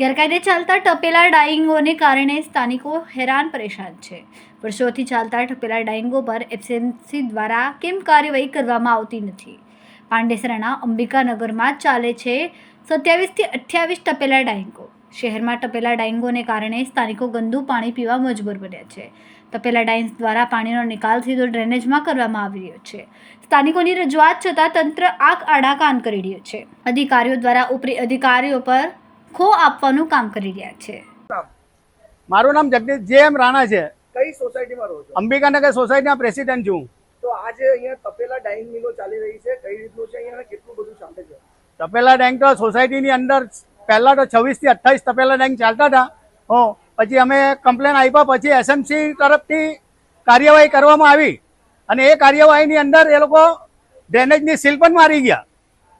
ગેરકાયદે ચાલતા ટપેલા ડાઈંગોને કારણે સ્થાનિકો હેરાન પરેશાન છે. વર્ષોથી ચાલતા ટપેલા ડાઈંગો પર એફસીએમસી દ્વારા કેમ કાર્યવાહી કરવામાં આવતી નથી? પાંડેસરાના અંબિકાનગરમાં ચાલે છે સત્યાવીસથી અઠ્યાવીસ ટપેલા ડાઈંગો શહેરમાં ટપેલા ડાઈંગોને કારણે સ્થાનિકો ગંદુ પાણી પીવા મજબૂર બન્યા છે. તપેલા ડાઇન્સ દ્વારા પાણીનો નિકાલ સીધો ડ્રેનેજમાં કરવામાં આવી રહ્યો છે. સ્થાનિકોની રજૂઆત છતાં તંત્ર આંખ આડા કાન કરી રહ્યું છે. અધિકારીઓ દ્વારા ઉપરી અધિકારીઓ પર ખો આપવાનું કામ કરી રહ્યા છે. મારું નામ જગદીશ જે એમ રાણા છે. કઈ સોસાયટીમાં રહો છો? અંબિકાનગર સોસાયટીના પ્રેસિડેન્ટ છું તો આજે અહીંયા તપેલા ડાઇંગ મિલો ચાલી રહી છે. કઈ રીતનું છે? અહીંયા કેટલું બધું ચાલે છે? તપેલા ડેંગ તો સોસાયટીની અંદર પહેલા તો છવ્વીસથી અઠ્ઠાવીસ તપેલા ડેંગ ચાલતા હતા. હો પછી અમે કમ્પ્લેન આપ્યા પછી એસએમસી તરફથી કાર્યવાહી કરવામાં આવી. અને એ કાર્યવાહીની અંદર એ લોકો ડ્રેનેજની સીલ પણ મારી ગયા.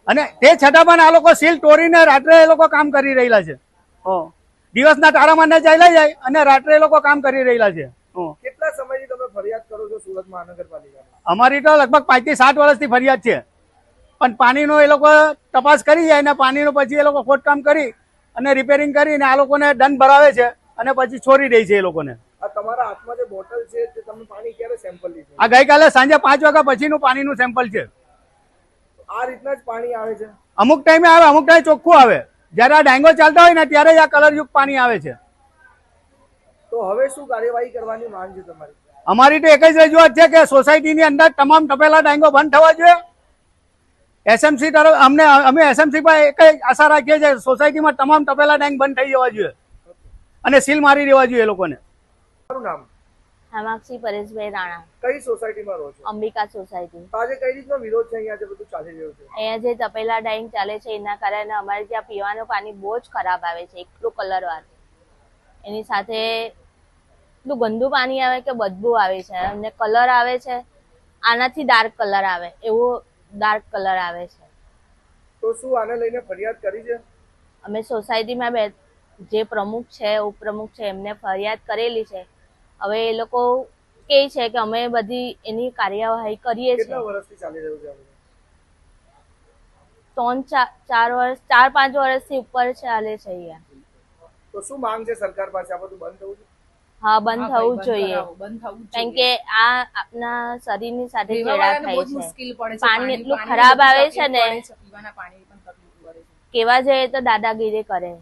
અને તે છતાં પણ આ લોકો સીલ તોડીને રાત્રે એ લોકો કામ કરી રહેલા છે. દિવસના દિવસના તારામાને ચાલ્યા જાય અને રાત્રે એ લોકો કામ કરી રહેલા છે. હો કેટલા સમયથી તમે ફરિયાદ કરો છો સુરત મહાનગરપાલિકા અમારી તો લગભગ પાંચથી સાત વર્ષથી ફરિયાદ છે. પણ પાણીનો એ લોકો તપાસ કરી જાય અને પાણીનું પછી એ લોકો ખોદકામ કરી અને રિપેરિંગ કરીને આ લોકોને દંડ ભરાવે છે અને પછી છોડી દે છે એ લોકોને. તમારા હાથમાં જે બોટલ છે તે તમે પાણી ક્યારે સેમ્પલ લીધું? આ ગઈકાલે સાંજે પાંચ વાગ્યા પછીનું પાણીનું સેમ્પલ છે. આ રીતના જ પાણી આવે છે. અમુક ટાઈમે આવે અમુક ટાઈમે ચોખ્ખું આવે. જ્યારે આ ડાંગો ચાલતા હોય ને ત્યારે આ કલરયુક્ત પાણી આવે છે. તો હવે શું કાર્યવાહી કરવાની માંગ છે તમારી? અમારી તો એક જ રજૂઆત છે કે સોસાયટીની અંદર તમામ તપેલા ડાંગો બંધ થવા જોઈએ. એસએમસી તરફ અમને અમે એસએમસી પર એક જ આશા રાખીએ છીએ સોસાયટીમાં તમામ તપેલા ડાંગ બંધ થઈ જવા જોઈએ. અને સીલ મારી દેવા જોઈએ એ લોકોને. તમારું નામ? હેમાક્ષી પરેશભાઈ રાણા. કઈ સોસાયટીમાં રહો છો? અંબિકા સોસાયટી. આજે કઈ રીતનો વિરોધ છે અહીંયા જે બધું ચાલી રહ્યું છે? અહીંયા જે તપેલા ડાઈંગ ચાલે છે એના કારણે અમારે ત્યાં પીવાનું પાણી બહુ જ ખરાબ આવે છે એટલું કલર વાળું. એની સાથે એટલું ગંદુ પાણી આવે કે બદબુ આવે છે. અને કલર આવે છે આનાથી ડાર્ક કલર આવે એવો ડાર્ક કલર આવે છે. તો શું આને લઈને ફરિયાદ કરી છે? અમે સોસાયટીમાં બે જે પ્રમુખ છે ઉપપ્રમુખ છે એમને ફરિયાદ કરેલી છે. હવે એ લોકો કે છે કે અમે બધી એની કાર્યવાહી કરીએ છીએ. વર્ષથી ચાલી રહ્યું છે ત્રણ ચાર ચાર વર્ષ ચાર પાંચ વર્ષથી ઉપર ચાલે છે અહીંયા. તો શું માંગ છે સરકાર પાસે? આ બધું બંધ થવું છે હા બંધ થવું જોઈએ. કારણ કે આ આપના શરીરની સાથે ચેડા થાય છે. પાણી એટલું ખરાબ આવે છે ને. કેવા જઈએ તો દાદાગીરી કરે.